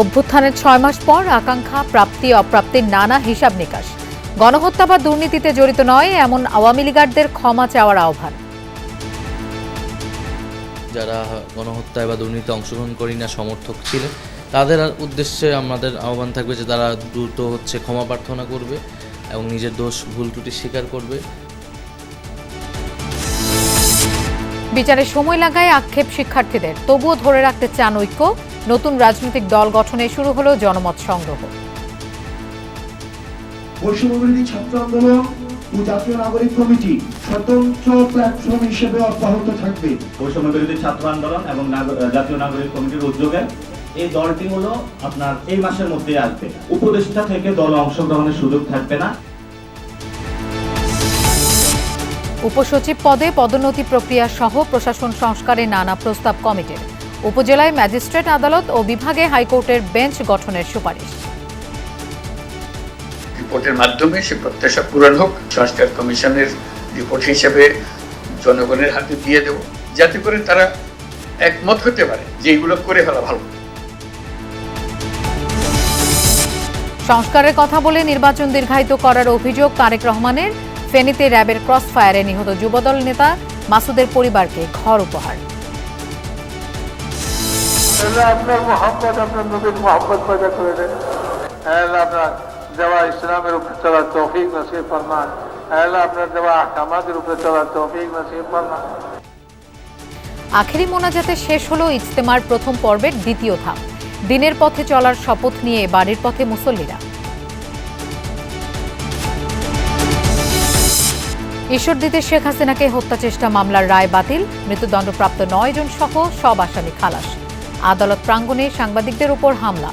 অভ্যুত্থানের ছয় মাস পর আকাঙ্ক্ষা, প্রাপ্তি, অপ্রাপ্তির নানা হিসাব নিকাশ। গণহত্যা বা দুর্নীতিতে জড়িত নয়, এমন আওয়ামী লীগারদের ক্ষমা চাওয়ার আহ্বান। যারা গণহত্যায় বা দুর্নীতি অংশগ্রহণ করি না, সমর্থক ছিলেন, তাদের উদ্দেশ্যে আমাদের আহ্বান থাকবে যে তারা দ্রুত হচ্ছে ক্ষমা প্রার্থনা করবে এবং নিজের দোষ, ভুল ত্রুটি স্বীকার করবে। বিচারে সময় লাগায় আক্ষেপ শিক্ষার্থীদের। তবুও ধরে রাখতে চান ঐক্য। নতুন রাজনৈতিক দল গঠনে শুরু হলো জনমত সংগ্রহ। বৈষম্যবিরোধী ছাত্র আন্দোলন ও জাতীয় নাগরিক কমিটি স্বতন্ত্র প্ল্যাটফর্ম হিসেবে অব্যাহত থাকবে। বৈষম্য ছাত্র আন্দোলন এবং জাতীয় নাগরিক কমিটির উদ্যোগে এই দলটি হলো আপনার এই মাসের মধ্যে আসবে। উপদেষ্টা থেকে দল অংশগ্রহণের সুযোগ থাকবে না। উপসচিব পদে পদোন্নতি প্রক্রিয়া সহ প্রশাসন সংস্কারে নানা প্রস্তাব কমিটির। উপজেলায় ম্যাজিস্ট্রেট আদালত ও বিভাগে হাইকোর্টের বেঞ্চ গঠনের সুপারিশ। রিপোর্টের মাধ্যমে সে প্রত্যাশা পূরণ হোক সংস্কার কমিশনের রিপোর্ট হিসেবে জনগণের হাতে দিয়ে দেব যাতে করে তারা একমত হতে পারে যে এগুলো করে ফেলা ভালো। সংস্কারের কথা বলে নির্বাচন দীর্ঘায়িত করার অভিযোগ তারেক রহমানের। ফেনীতে র্যাবের ক্রস ফায়ারে নিহত যুবদল নেতা মাসুদের পরিবারকে ঘর উপহার। আপনার মোহাম্মদ আপনার নবীর মোহাম্মদ পয়দা করে দেন। আপনার দেওয়া ইসলামের উপরে চলার তৌফিক নসিব ফরমান। আপনার দেওয়া আহকামাদের উপরে চলার তৌফিক নসিব ফরমান। আখেরি মোনাজাতে শেষ হলো ইজতেমার প্রথম পর্বের দ্বিতীয় ধাপ। দিনের পথে চলার শপথ নিয়ে বাড়ির পথে মুসল্লিরা। ঈশ্বরদীতে শেখ হাসিনাকে হত্যা চেষ্টা মামলার রায় বাতিল। মৃত্যুদণ্ডপ্রাপ্ত নয় জন সহ সব আসামি খালাস। আদালত প্রাঙ্গণে সাংবাদিকদের উপর হামলা।